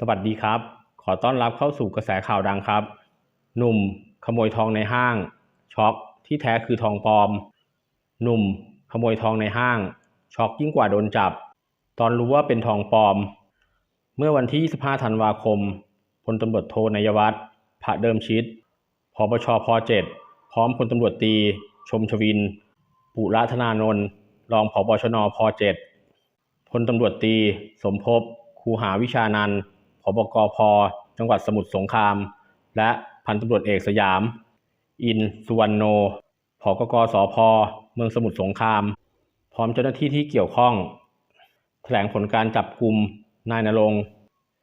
สวัสดีครับ ขอต้อนรับเข้าสู่กระแสข่าวดังครับ หนุ่มขโมยทองในห้าง ช็อกที่แท้คือทองปลอม หนุ่มขโมยทองในห้าง ช็อกยิ่งกว่าโดนจับ ตอนรู้ว่าเป็นทองปลอม เมื่อวันที่ 25 ธันวาคมพลตำรวจโทนายวัฒน์พระเดิมชิดพบชพ7พร้อมพลตำรวจตี ชมชวิน ปุระธนานนท์รองผบชนพ7พลตำรวจตี สมภพ คูหาวิชานันท์ บกพจังหวัดสมุทรสงคราม และพันตำรวจเอกสยาม อินสุวรรณโนผกกสพเมืองสมุทรสงคราม พร้อมเจ้าหน้าที่ที่เกี่ยวข้อง แถลงผลการจับกลุ่มนายนรง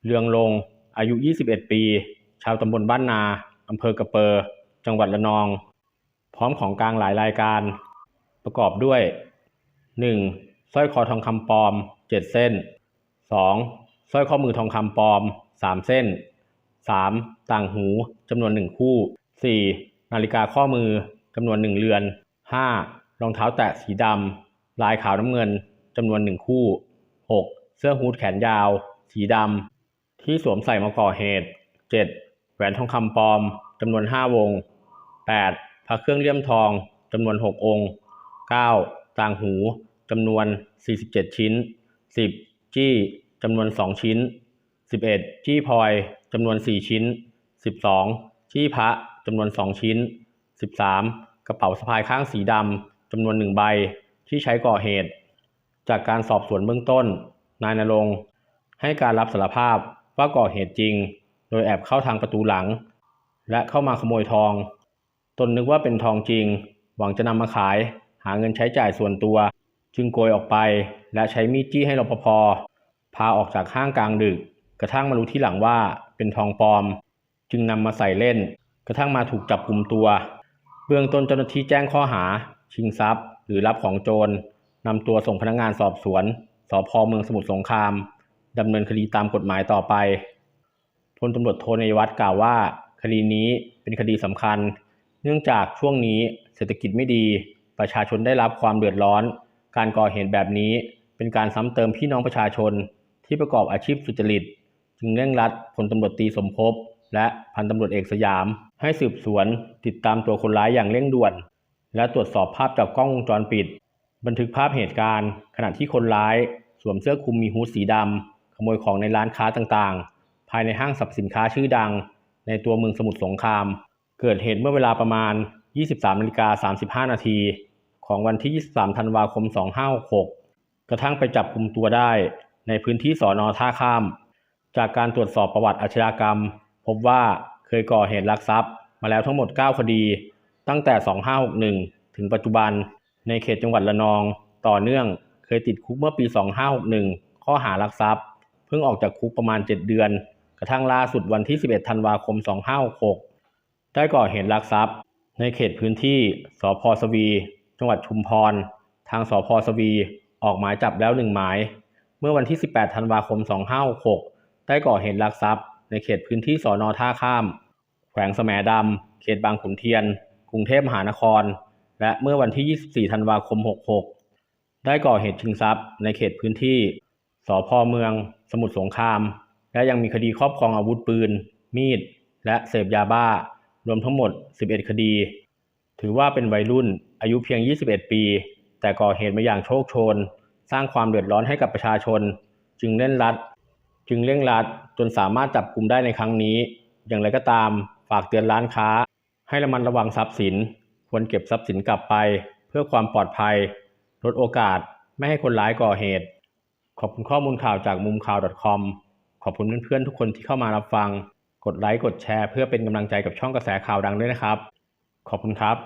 เรืองลง อายุ 21 ปี ชาวตำบลบ้านนาอำเภอกระเปอจังหวัดระนอง พร้อมของกลางหลายรายการ ประกอบด้วย 1. สร้อยคอทองคำปลอม 7 เส้น 2. สร้อยข้อมือทองคำปลอม 3 เส้น 3. ต่างหูจำนวน 1 คู่ 4. นาฬิกาข้อมือจำนวน 1 เรือน 5. รองเท้าแตะสีดำลายขาวน้ำเงินจำนวน 1 คู่ 6. เสื้อฮู้ดแขนยาว สีดำที่สวมใส่มาก่อเหตุ 7. แหวนทองคำปลอมจำนวน 5 วง 8. พระเครื่องเลี่ยมทองจำนวน 6 องค์ 9. ต่างหูจำนวน 47 ชิ้น 10. จี้จำนวน 2 ชิ้น 11. จี้พลอยจำนวน 4 ชิ้น 12. จี้พระจำนวน 2 ชิ้น 13. กระเป๋าสะพายข้างสีดำจำนวน 1 ใบที่ใช้ก่อเหตุ จากการสอบสวนเบื้องต้น นายนรงให้การรับสารภาพว่าก่อเหตุจริง โดยแอบเข้าทางประตูหลัง และเข้ามาขโมยทอง ตนนึกว่าเป็นทองจริง หวังจะนำมาขาย หาเงินใช้จ่ายส่วนตัว จึงโกยออกไป และใช้มีดจี้ให้รปภพาออกจากห้างกลางดึก กระทั่งมารู้ที่หลังว่าเป็นทองปลอม จึงนำมาใส่เล่น กระทั่งมาถูกจับกลุ่มตัว เบื้องต้นเจ้าหน้าที่แจ้งข้อหา ชิงทรัพย์ หรือรับของโจรนำตัวส่งพนักงานสอบสวนสพเมืองสมุทรสงครามดำเนินคดีตามกฎหมายต่อไปพลตำรวจโทนยวัฒน์กล่าวว่า คดีนี้เป็นคดีสำคัญ เนื่องจากช่วงนี้เศรษฐกิจไม่ดี ประชาชนได้รับความเดือดร้อน การก่อเหตุแบบนี้เป็นการซ้ำเติมพี่น้องประชาชนที่ประกอบอาชีพสุจริต จึงเร่งรัดพลตำรวจตีสมภพและพันตำรวจเอกสยาม ให้สืบสวนติดตามตัวคนร้ายอย่างเร่งด่วน และตรวจสอบภาพจากกล้องวงจรปิด บันทึกภาพเหตุการณ์ ขณะที่คนร้าย สวมเสื้อคลุมมีฮู้ดสีดำขโมยของในร้านค้าต่างๆ ภายในห้างสรรพสินค้าชื่อดัง ในตัวเมืองสมุทรสงคราม เกิดเหตุเมื่อเวลาประมาณ 23นาฬิกา35 นาทีของวันที่ 23 ธันวาคม 2566 กระทั่งไปจับกลุ่มตัวได้ในพื้นที่สอนอท่าข้าม จากการตรวจสอบประวัติอาชญากรรม พบว่าเคยก่อเหตุลักทรัพย์ มาแล้วทั้งหมด 9 คดี ตั้งแต่ 2561 ถึงปัจจุบัน ในเขตจังหวัดระนอง ต่อเนื่องเคยติดคุกเมื่อปี 2561 ข้อหาลักทรัพย์ เพิ่งออกจากคุกประมาณ 7 เดือน กระทั่งล่าสุดวันที่ 11 ธันวาคม 2566 ได้ก่อเหตุลักทรัพย์ ในเขตพื้นที่สพสวี จังหวัดชุมพร ทางสพสวี ออกหมายจับแล้วหนึ่งหมาย เมื่อวันที่ 18 ธันวาคม 2566 ได้ก่อเหตุลักทรัพย์ในเขตพื้นที่สอนอท่าข้าม แขวงแสมดำ เขตบางขุนเทียน กรุงเทพมหานคร และเมื่อวันที่ 24 ธันวาคม 66 ได้ก่อเหตุชิงทรัพย์ในเขตพื้นที่สพเมือง สมุทรสงคราม และยังมีคดีครอบครองอาวุธปืน มีด และเสพยาบ้า รวมทั้งหมด 11 คดี ถือว่าเป็นวัยรุ่นอายุเพียง 21 ปี แต่ก่อเหตุมาอย่างโชคโชน สร้างความเดือดร้อนให้กับประชาชน จึงเล่นรัด จึงเร่งรัดจนสามารถจับกลุ่มได้ในครั้งนี้ อย่างไรก็ตามฝากเตือนร้านค้า ให้ระมัดระวังทรัพย์สิน ควรเก็บทรัพย์สินกลับไป เพื่อความปลอดภัย ลดโอกาสไม่ให้คนร้ายก่อเหตุ ขอบคุณข้อมูลข่าวจากมุมข่าว .com ขอบคุณเพื่อนๆทุกคนที่เข้ามารับฟัง กดไลค์กดแชร์เพื่อเป็นกำลังใจกับช่องกระแสข่าวดังด้วยนะครับ ขอบคุณครับ